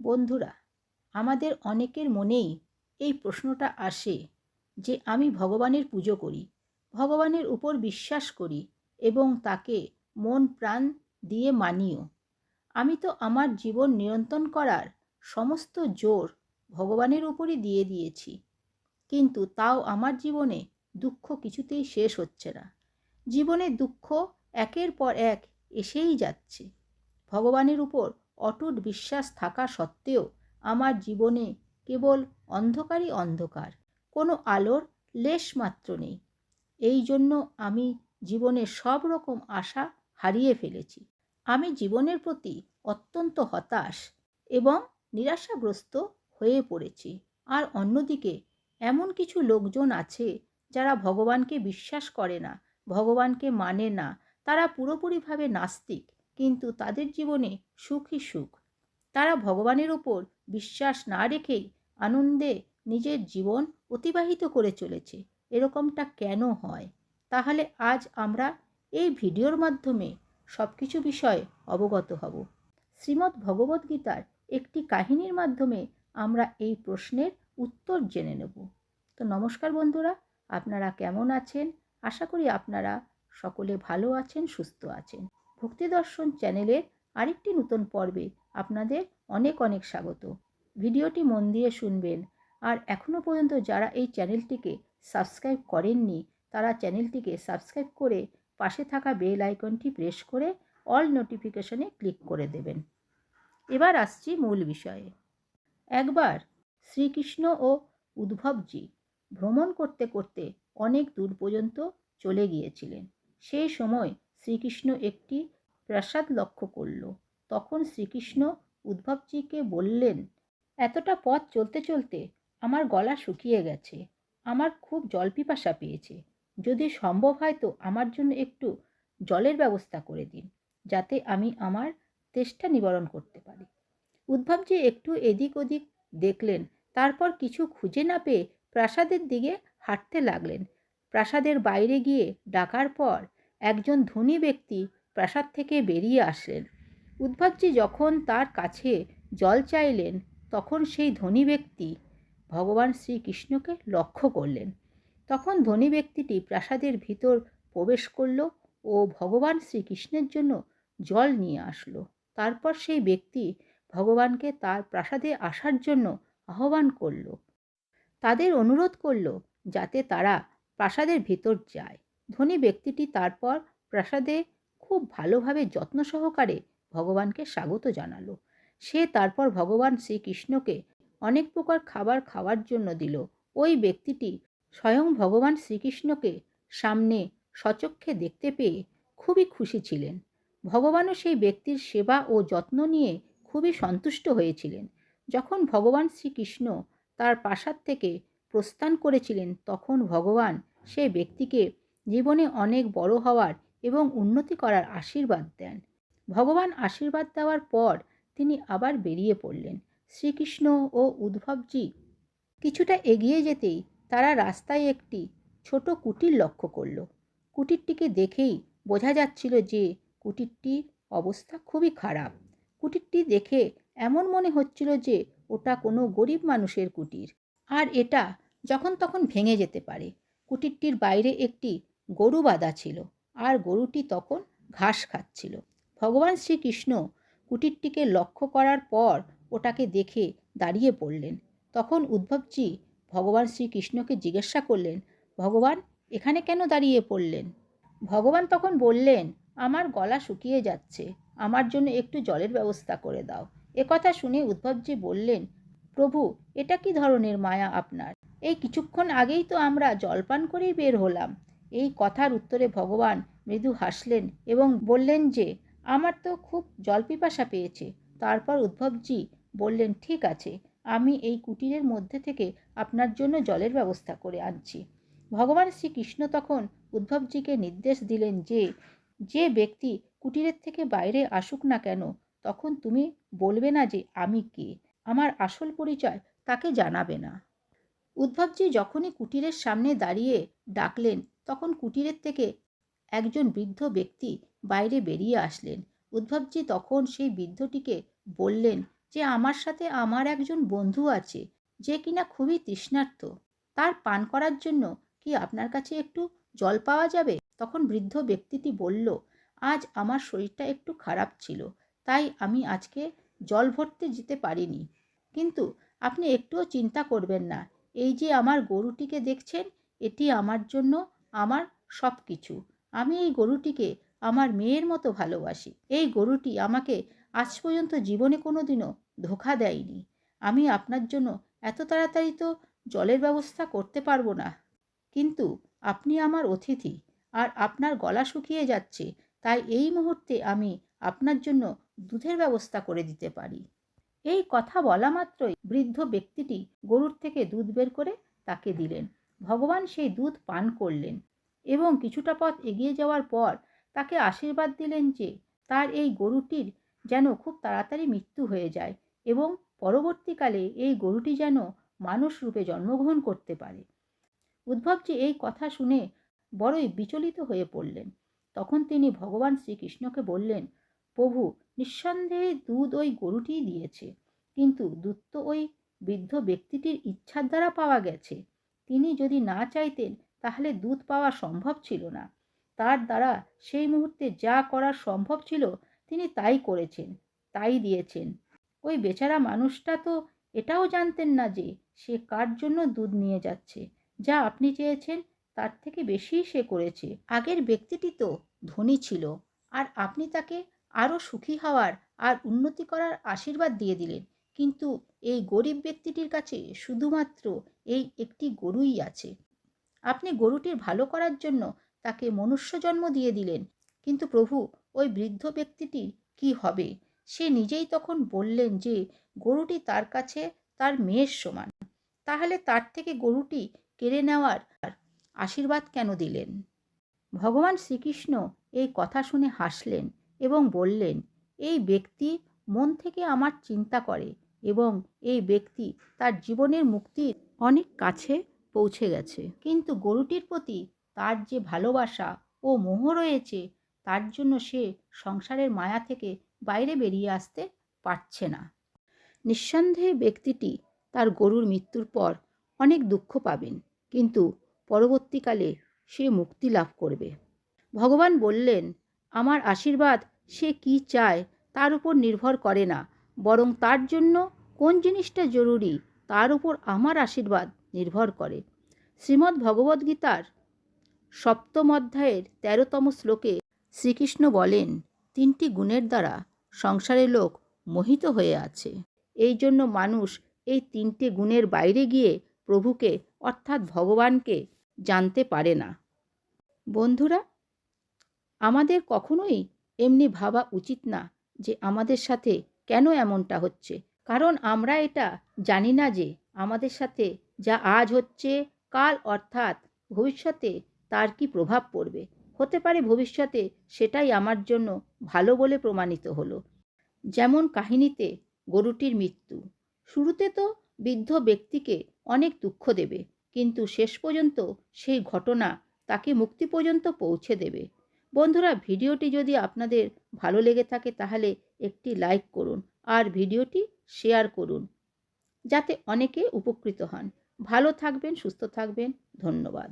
বন্ধুরা, আমাদের অনেকের মনেই এই প্রশ্নটা আসে যে আমি ভগবানের পুজো করি, ভগবানের উপর বিশ্বাস করি এবং তাকে মন প্রাণ দিয়ে মানিও। আমি তো আমার জীবন নিয়ন্ত্রণ করার সমস্ত জোর ভগবানের উপরই দিয়ে দিয়েছি, কিন্তু তাও আমার জীবনে দুঃখ কিছুতেই শেষ হচ্ছে না। জীবনে দুঃখ একের পর এক এসেই যাচ্ছে। ভগবানের উপর অটুট বিশ্বাস থাকা সত্ত্বেও আমার জীবনে কেবল অন্ধকারই অন্ধকার, কোনো আলোর লেশ মাত্র নেই। এই জন্য আমি জীবনের সব রকম আশা হারিয়ে ফেলেছি। আমি জীবনের প্রতি অত্যন্ত হতাশ এবং নিরাশাগ্রস্ত হয়ে পড়েছি। আর অন্যদিকে এমন কিছু লোকজন আছে যারা ভগবানকে বিশ্বাস করে না, ভগবানকে মানে না, তারা পুরোপুরিভাবে নাস্তিক কিন্তু তাদের জীবনে সুখই সুখ। তারা ভগবানের ওপর বিশ্বাস না রেখেই আনন্দে নিজের জীবন অতিবাহিত করে চলেছে। এরকমটা কেন হয়? তাহলে আজ আমরা এই ভিডিওর মাধ্যমে সব কিছু বিষয়ে অবগত হব। শ্রীমদ্ ভগবদ্গীতার একটি কাহিনীর মাধ্যমে আমরা এই প্রশ্নের উত্তর জেনে নেব। তো নমস্কার বন্ধুরা, আপনারা কেমন আছেন? আশা করি আপনারা সকলে ভালো আছেন, সুস্থ আছেন। ভক্তি দর্শন চ্যানেলের আরেকটি নতুন পর্বে আপনাদের অনেক অনেক স্বাগত। ভিডিওটি মন দিয়ে শুনবেন। আর এখনও পর্যন্ত যারা এই চ্যানেলটিকে সাবস্ক্রাইব করেননি, তারা চ্যানেলটিকে সাবস্ক্রাইব করে পাশে থাকা বেল আইকনটি প্রেস করে অল নোটিফিকেশনে ক্লিক করে দেবেন। এবার আসছি মূল বিষয়ে। একবার শ্রীকৃষ্ণ ও উদ্ভবজি ভ্রমণ করতে করতে অনেক দূর পর্যন্ত চলে গিয়েছিলেন। সেই সময় শ্রীকৃষ্ণ একটি প্রাসাদ লক্ষ্য করল। তখন শ্রীকৃষ্ণ উদ্ভবজিকে বললেন, এতটা পথ চলতে চলতে আমার গলা শুকিয়ে গেছে। আমার খুব জল পিপাসা পেয়েছে। যদি সম্ভব হয় তো আমার জন্য একটু জলের ব্যবস্থা করে দিন, যাতে আমি আমার তেষ্টা নিবারণ করতে পারি। উদ্ভবজি একটু এদিক ওদিক দেখলেন, তারপর কিছু খুঁজে না পেয়ে প্রাসাদের দিকে হাঁটতে লাগলেন। প্রাসাদের বাইরে গিয়ে ডাকার পর একজন ধনী ব্যক্তি প্রাসাদ থেকে বেরিয়ে আসলেন। উদ্ভবজি যখন তার কাছে জল চাইলেন, তখন সেই ধনী ব্যক্তি ভগবান শ্রীকৃষ্ণকে লক্ষ্য করলেন। তখন ধনী ব্যক্তিটি প্রাসাদের ভিতর প্রবেশ করল ও ভগবান শ্রীকৃষ্ণের জন্য জল নিয়ে আসলো। তারপর সেই ব্যক্তি ভগবানকে তার প্রাসাদে আসার জন্য আহ্বান করল। তাদের অনুরোধ করল যাতে তারা প্রাসাদের ভিতর যায়। ধনী ব্যক্তিটি তারপর প্রাসাদে খুব ভালোভাবে যত্ন সহকারে ভগবানকে স্বাগত জানালো। সে তারপর ভগবান শ্রীকৃষ্ণকে অনেক প্রকার খাবার খাওয়ার জন্য দিল। ওই ব্যক্তিটি স্বয়ং ভগবান শ্রীকৃষ্ণকে সামনে সচক্ষে দেখতে পেয়ে খুবই খুশি ছিলেন। ভগবানও সেই ব্যক্তির সেবা ও যত্ন নিয়ে খুবই সন্তুষ্ট হয়েছিলেন। যখন ভগবান শ্রীকৃষ্ণ তার প্রাসাদ থেকে প্রস্থান করেছিলেন, তখন ভগবান সেই ব্যক্তিকে জীবনে অনেক বড় হওয়ার এবং উন্নতি করার আশীর্বাদ দেন। ভগবান আশীর্বাদ দেওয়ার পর তিনি আবার বেরিয়ে পড়লেন। শ্রীকৃষ্ণ ও উদ্ভবজি কিছুটা এগিয়ে যেতেই তারা রাস্তায় একটি ছোট কুটির লক্ষ্য করল। কুটিরটিকে দেখেই বোঝা যাচ্ছিল যে কুটিরটির অবস্থা খুবই খারাপ। কুটিরটি দেখে এমন মনে হচ্ছিল যে ওটা কোনো গরিব মানুষের কুটির। আর এটা যখন তখন ভেঙে যেতে পারে। কুটিরটির বাইরে একটি গরু বাঁধা ছিল, আর গরুটি তখন ঘাস খাচ্ছিল। ভগবান শ্রীকৃষ্ণ কুটিরটিকে লক্ষ্য করার পর ওটাকে দেখে দাঁড়িয়ে পড়লেন। তখন উদ্ভবজি ভগবান শ্রীকৃষ্ণকে জিজ্ঞাসা করলেন, ভগবান, এখানে কেন দাঁড়িয়ে পড়লেন? ভগবান তখন বললেন, আমার গলা শুকিয়ে যাচ্ছে, আমার জন্য একটু জলের ব্যবস্থা করে দাও। একথা শুনে উদ্ভবজি বললেন, প্রভু, এটা কি ধরনের মায়া আপনার? এই কিছুক্ষণ আগেই তো আমরা জলপান করেই বের হলাম। এই কথার উত্তরে ভগবান মৃদু হাসলেন এবং বললেন যে, আমার তো খুব জল পিপাসা পেয়েছে। তারপর উদ্ভবজি বললেন, ঠিক আছে, আমি এই কুটিরের মধ্যে থেকে আপনার জন্য জলের ব্যবস্থা করে আনছি। ভগবান শ্রীকৃষ্ণ তখন উদ্ভবজিকে নির্দেশ দিলেন যে যে ব্যক্তি কুটিরের থেকে বাইরে আসুক না কেন, তখন তুমি বলবে না যে আমি কে। আমার আসল পরিচয় তাকে জানাবে না। উদ্ভবজি যখনই কুটিরের সামনে দাঁড়িয়ে ডাকলেন তখন কুটিরের থেকে একজন বৃদ্ধ ব্যক্তি বাইরে বেরিয়ে আসলেন। উদ্ভবজি তখন সেই বৃদ্ধটিকে বললেন যে, আমার সাথে আমার একজন বন্ধু আছে, যে কিনা খুবই তৃষ্ণার্ত। তার পান করার জন্য কি আপনার কাছে একটু জল পাওয়া যাবে? তখন বৃদ্ধ ব্যক্তিটি বলল, আজ আমার শরীরটা একটু খারাপ ছিল, তাই আমি আজকে জল ভরতে যেতে পারিনি। কিন্তু আপনি একটুও চিন্তা করবেন না। এই যে আমার গরুটিকে দেখছেন, এটি আমার জন্য আমার সব কিছু আমি এই গরুটিকে আমার মেয়ের মতো ভালোবাসি। এই গরুটি আমাকে আজ পর্যন্ত জীবনে কোনো দিনও ধোকা দেয়নি। আমি আপনার জন্য এত তাড়াতাড়ি তো জলের ব্যবস্থা করতে পারব না। কিন্তু আপনি আমার অতিথি আর আপনার গলা শুকিয়ে যাচ্ছে, তাই এই মুহূর্তে আমি আপনার জন্য দুধের ব্যবস্থা করে দিতে পারি। এই কথা বলা মাত্রই বৃদ্ধ ব্যক্তিটি গরুর থেকে দুধ বের করে তাকে দিলেন। ভগবান সেই দুধ পান করলেন এবং কিছুটা পথ এগিয়ে যাওয়ার পর তাকে আশীর্বাদ দিলেন যে তার এই গরুটির যেন খুব তাড়াতাড়ি মৃত্যু হয়ে যায় এবং পরবর্তীকালে এই গরুটি যেন মানুষ রূপে জন্মগ্রহণ করতে পারে। উদ্ভবজি এই কথা শুনে বড়ই বিচলিত হয়ে পড়লেন। তখন তিনি ভগবান শ্রীকৃষ্ণকে বললেন, প্রভু, নিঃসন্দেহে দুধ ওই গরুটিই দিয়েছে, কিন্তু দুধ তো ওই বৃদ্ধ ব্যক্তিটির ইচ্ছার দ্বারা পাওয়া গেছে। তিনি যদি না চাইতেন, তাহলে দুধ পাওয়া সম্ভব ছিল না। তার দ্বারা সেই মুহূর্তে যা করা সম্ভব ছিল, তিনি তাই করেছেন, তাই দিয়েছেন। ওই বেচারা মানুষটা তো এটাও জানতেন না যে, সে কার জন্য দুধ নিয়ে যাচ্ছে। যা আপনি চেয়েছেন, তার থেকে বেশিই সে করেছে। আগের ব্যক্তিটি তো ধনী ছিল, আর আপনি তাকে আরও সুখী হওয়ার আর উন্নতি করার আশীর্বাদ দিয়ে দিলেন। কিন্তু এই গরিব ব্যক্তিটির কাছে শুধুমাত্র এই একটি গরুই আছে। আপনি গরুটির ভালো করার জন্য তাকে মনুষ্য জন্ম দিয়ে দিলেন, কিন্তু প্রভু, ওই বৃদ্ধ ব্যক্তিটির কি হবে? সে নিজেই তখন বললেন যে, গরুটি তার কাছে তার মেয়ের সমান। তাহলে তার থেকে গরুটি কেড়ে নেওয়ার আশীর্বাদ কেন দিলেন? ভগবান শ্রীকৃষ্ণ এই কথা শুনে হাসলেন এবং বললেন, এই ব্যক্তি মন থেকে আমার চিন্তা করে। এবং এই ব্যক্তি তার জীবনের মুক্তির অনেক কাছে পৌঁছে গেছে। কিন্তু গরুটির প্রতি তার যে ভালোবাসা ও মোহ রয়েছে, তার জন্য সে সংসারের মায়া থেকে বাইরে বেরিয়ে আসতে পারছে না। নিঃসন্দেহে ব্যক্তিটি তার গরুর মৃত্যুর পর অনেক দুঃখ পাবেন, কিন্তু পরবর্তীকালে সে মুক্তি লাভ করবে। ভগবান বললেন, আমার আশীর্বাদ সে কি চায় তার উপর নির্ভর করে না। বরং তার জন্য কোন জিনিসটা জরুরি তার উপর আমার আশীর্বাদ নির্ভর করে। শ্রীমদ্ ভগবদ্গীতার সপ্তম অধ্যায়ের তেরোতম শ্লোকে শ্রীকৃষ্ণ বলেন, তিনটি গুণের দ্বারা সংসারের লোক মোহিত হয়ে আছে। এই জন্য মানুষ এই তিনটে গুণের বাইরে গিয়ে প্রভুকে, অর্থাৎ ভগবানকে, জানতে পারে না। বন্ধুরা, আমাদের কখনোই এমনি ভাবা উচিত না যে আমাদের সাথে কেন এমনটা হচ্ছে? কারণ আমরা এটা জানি না যে আমাদের সাথে যা আজ হচ্ছে, কাল অর্থাৎ ভবিষ্যতে তার কি প্রভাব পড়বে। হতে পারে ভবিষ্যতে সেটাই আমার জন্য ভালো বলে প্রমাণিত হলো। যেমন কাহিনীতে গরুটির মৃত্যু। শুরুতে তো বৃদ্ধ ব্যক্তিকে অনেক দুঃখ দেবে, কিন্তু শেষ পর্যন্ত সেই ঘটনা তাকে মুক্তি পর্যন্ত পৌঁছে দেবে। বন্ধুরা, ভিডিওটি যদি আপনাদের ভালো লেগে থাকে তাহলে একটি লাইক করুন আর ভিডিওটি শেয়ার করুন যাতে অনেকে উপকৃত হন। ভালো থাকবেন, সুস্থ থাকবেন। ধন্যবাদ।